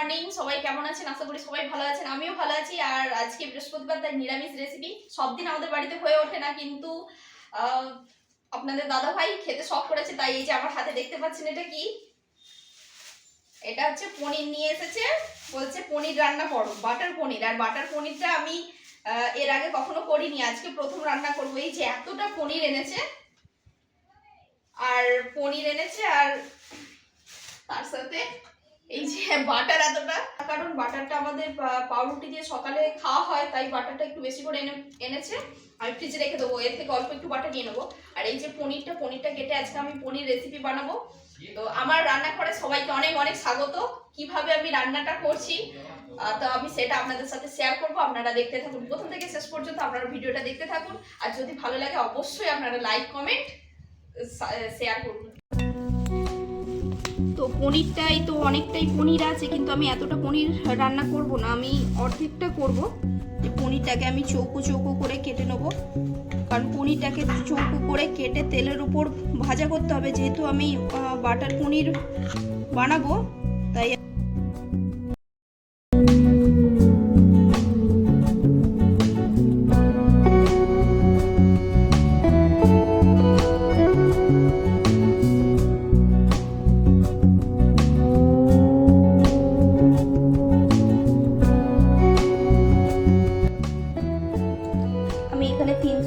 Morning, সবাই কেমন আছেন? আশা করি সবাই ভালো আছেন, আমিও ভালো আছি। আর আজকে বৃহস্পতিবার, তাই নিরামিষ রেসিপি সব দিন আমাদের বাড়িতে হয়ে ওঠে না, কিন্তু আপনাদের দাদা ভাই খেতে শখ করেছে, তাই এই যে আমার হাতে দেখতে পাচ্ছেন এটা কি? এটা হচ্ছে পনির নিয়ে এসেছে, বলছে পনির রান্না করো, বাটার পনির। আর বাটার পনিরটা আমি এর আগে কখনো করিনি, আজকে প্রথম রান্না করব। এই যে এতটা পনির এনেছে, আর পনির এনেছে, আর তার সাথে এই যে বাটার এতটা, কারণ বাটারটা আমাদের পাউরুটি দিয়ে সকালে খাওয়া হয়, তাই বাটারটা একটু বেশি করে এনে, এনেছে। আমি ফ্রিজে রেখে দেবো, এর থেকে অল্প একটু বাটার নিয়ে নেব। আর এই যে পনিরটা পনিরটা কেটে আজকে আমি পনির রেসিপি বানাবো। তো আমার রান্না রান্নাঘরে সবাইকে অনেক অনেক স্বাগত। কীভাবে আমি রান্নাটা করছি তো আমি সেটা আপনাদের সাথে শেয়ার করব। আপনারা দেখতে থাকুন, প্রথম থেকে শেষ পর্যন্ত আপনারা ভিডিওটা দেখতে থাকুন। আর যদি ভালো লাগে, অবশ্যই আপনারা লাইক কমেন্ট শেয়ার করুন। তো পনিরটাই তো অনেকটাই পনির আছে, কিন্তু আমি এতটা পনির রান্না করব না, আমি অর্ধেকটা করব। যে পনিরটাকে আমি চৌকো চৌকো করে কেটে নেব। কারণ পনিরটাকে চৌকো করে কেটে তেলের উপর ভাজা করতে হবে, যেহেতু আমি বাটার পনির বানাবো, তাই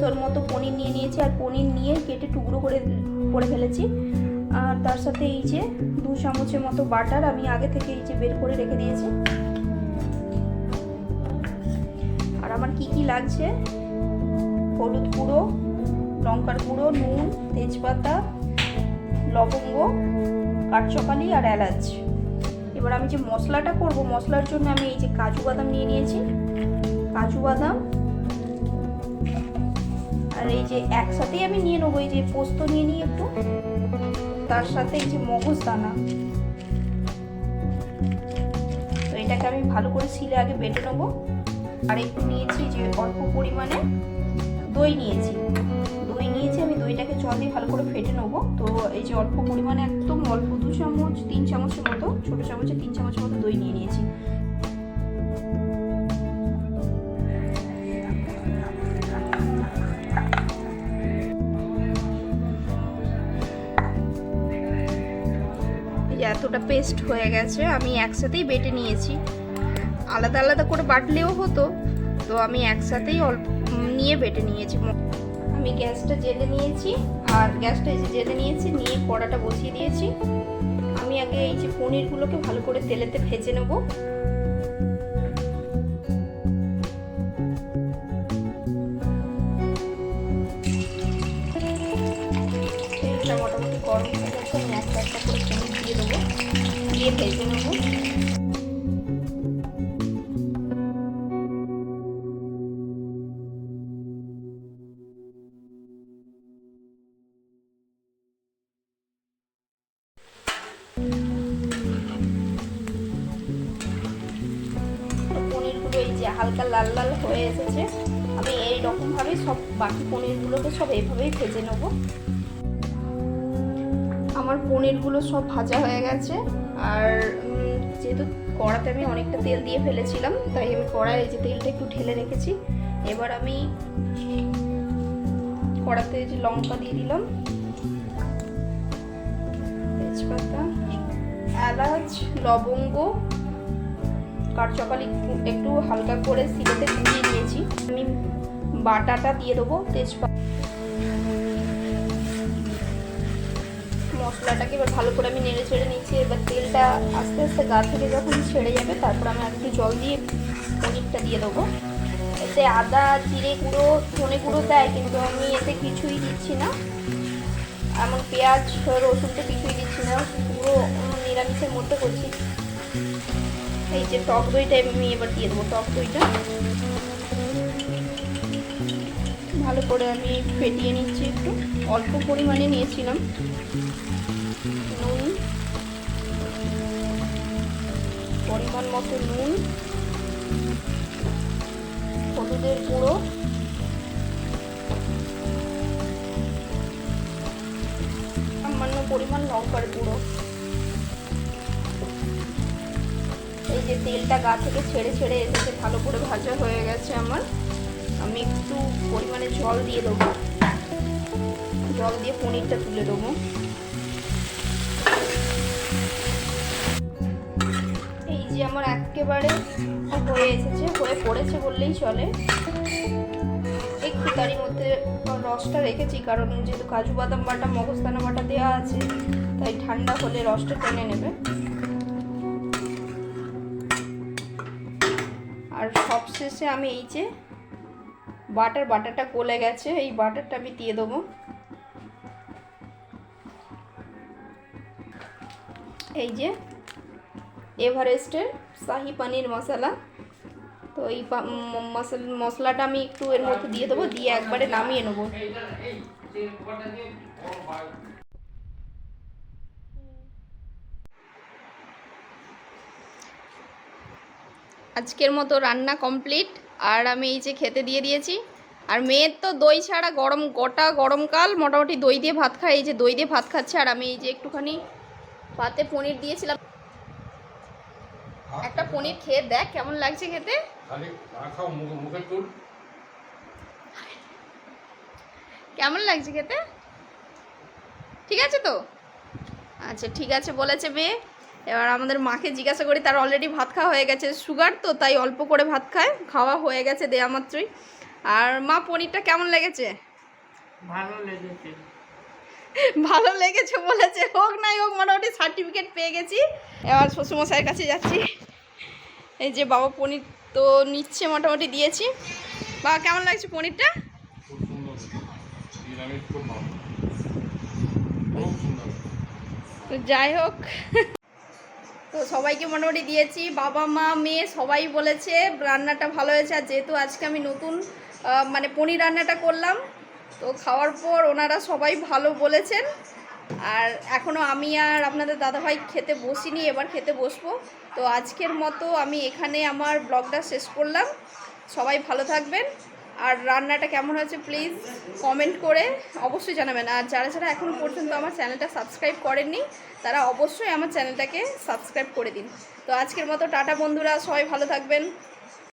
তিনশোর মতো পনির নিয়ে নিয়েছি আর পনির নিয়ে কেটে টুকরো করে করে ফেলেছি। আর তার সাথে এই যে দু চামচের মতো বাটার আমি আগে থেকে এই যে বের করে রেখে দিয়েছি। আর আমার কি কি লাগছে? হলুদ গুঁড়ো, লঙ্কার গুঁড়ো, নুন, তেজপাতা, লবঙ্গ কাঠচকালি আর এলাচ। এবার আমি যে মশলাটা করব, মশলার জন্য আমি এই যে কাজু বাদাম নিয়ে নিয়েছি। কাজু বাদাম যে একসাথেই আমি নিয়ে নেব, এই যে পোস্ত নিয়ে নিই একটু। তার সাথে এই যে মগজ দানা। তো এটাকে আমি ভালো করে শিলে আগে বেটে নেব। আর একটু নিয়েছি যে অল্প পরিমাণে দই নিয়েছি। দই নিয়েছি, আমি দইটাকে জল দিয়ে ভালো করে ফেটে নেব। তো এই যে অল্প পরিমাণে একদম অল্প দু চামচ, তিন চামচের মতো, ছোটো চামচে তিন চামচের মতো দই নিয়ে নিয়েছি। এতটা পেস্ট হয়ে গেছে, আমি একসাথেই বেটে নিয়েছি। আলাদা আলাদা করে বাটলেও হতো, তো আমি একসাথেই অল্প নিয়ে বেটে নিয়েছি। আমি গ্যাসটা জেলে নিয়েছি, আর গ্যাসটা এই যে জেলে নিয়েছি, নিয়ে কড়াটা বসিয়ে দিয়েছি। আমি আগে এই যে পনিরগুলোকে ভালো করে তেলেতে ভেজে নেব। দিয়ে ভেজে নেব। পনিরগুলো এই যে হালকা লাল লাল হয়ে এসেছে। আমি এই রকমভাবেই সব বাকি পনিরগুলোকে সব এইভাবেই ভেজে নেব। আমার পনিরগুলো সব ভাজা হয়ে গেছে। আর যেহেতু কড়াতে আমি অনেকটা তেল দিয়ে ফেলেছিলাম, তাই আমি কড়ায় যে তেলটা একটু ঢেলে রেখেছি। এবার আমি কড়াতে যে লঙ্কা দিয়ে দিলাম, তেজপাতা, এলাচ, লবঙ্গ কাঠচকালি একটু হালকা করে সিলেতে গুঁড়িয়ে নিয়েছি। আমি বাটাটা দিয়ে দেবো তেজপাতা। মশলাটাকে এবার ভালো করে আমি নেড়ে ছেড়ে নিচ্ছি এবার তেলটা আস্তে আস্তে গা থেকে যখন ছেড়ে যাবে, তারপর আমি একটু জল দিয়ে পনিরটা দিয়ে দেবো। এতে আদা, জিরে গুঁড়ো, ধনে গুঁড়ো দেয়, কিন্তু আমি এতে কিছুই দিচ্ছি না। এমন পেঁয়াজ রসুন তো কিছুই দিচ্ছি না, পুরো নিরামিষের মধ্যে করছি। এই যে টক দইটা আমি এবার দিয়ে দেবো, টক দইটা। ভালো করে আমি ফেটিয়ে নিচ্ছি একটু। অল্প পরিমাণে নিয়েছিলাম। পরিমাণ মতো নুন, হলুদের গুঁড়ো, সামান্য পরিমাণ লঙ্কার গুঁড়ো। এই যে তেলটা গা থেকে ছেড়ে ছেড়ে এসেছে, ভালো করে ভাজা হয়ে গেছে আমার। আমি একটু পরিমাণে জল দিয়ে দেবো। জল দিয়ে পনিরটা তুলে দেবো। আমার একেবারে হয়ে এসেছে, হয়ে পড়েছে বললেই চলে। একটু তারই মধ্যে রসটা রেখেছি, কারণ যেহেতু কাজু বাদাম বাটা, মগজদানা বাটা দেওয়া আছে, তাই ঠান্ডা হলে রসটা টেনে নেবে। আর সবশেষে আমি এই যে বাটার বাটারটা গলে গেছে, এই বাটারটা আমি দিয়ে দেবো। এই যে এভারেস্টের শাহি পনির মশলা। তো এই মশলাটা আমি একটু এর মধ্যে দিয়ে দেবো, দিয়ে একবারে নামিয়ে নেব। আজকের মতো রান্না কমপ্লিট। আর আমি এই যে খেতে দিয়ে দিয়েছি। আর মেয়ের তো দই ছাড়া গরম, গোটা গরমকাল মোটামুটি দই দিয়ে ভাত খায়, এই যে দই দিয়ে ভাত খাচ্ছে। আর আমি এই যে একটুখানি ভাতে পনির দিয়েছিলাম। একটা পনির খেয়ে দেখ কেমন লাগছে খেতে। খালি না খাও মুখে মুখে তুল। কেমন লাগছে খেতে? ঠিক আছে তো? আচ্ছা ঠিক আছে বলেছে মেয়ে। এবার আমাদের মাকে জিজ্ঞাসা করি তার অলরেডি ভাত খাওয়া হয়ে গেছে। সুগার তো তাই অল্প করে ভাত খায়। খাওয়া হয়ে গেছে দেয়া মাত্রই। আর মা পনিরটা কেমন লেগেছে? ভালো লেগেছে। ভালো লেগেছে বলেছে হোক নাই হোক মোটামুটি সার্টিফিকেট পেয়ে গেছি। এবার শ্বশুরমশাইয়ের কাছে যাচ্ছি। এই যে বাবা পনির তো নিচ্ছে মোটামুটি দিয়েছি। বাবা কেমন লাগছে পনিরটা? তো যাই হোক। তো সবাইকে মোটামুটি দিয়েছি। বাবা মা মেয়ে সবাই বলেছে রান্নাটা ভালো হয়েছে। আর যেহেতু আজকে আমি নতুন মানে পনির রান্নাটা করলাম তো খাওয়ার পর ওনারা সবাই ভালো বলেছেন। আর এখনও আমি আর আপনাদের দাদাভাই খেতে বসিনি, এবার খেতে বসবো। তো আজকের মতো আমি এখানে আমার ব্লগটা শেষ করলাম। সবাই ভালো থাকবেন। আর রান্নাটা কেমন হয়েছে প্লিজ কমেন্ট করে অবশ্যই জানাবেন। আর যারা যারা এখনও পর্যন্ত আমার চ্যানেলটা সাবস্ক্রাইব করেননি, তারা অবশ্যই আমার চ্যানেলটাকে সাবস্ক্রাইব করে দিন। তো আজকের মতো টাটা বন্ধুরা, সবাই ভালো থাকবেন।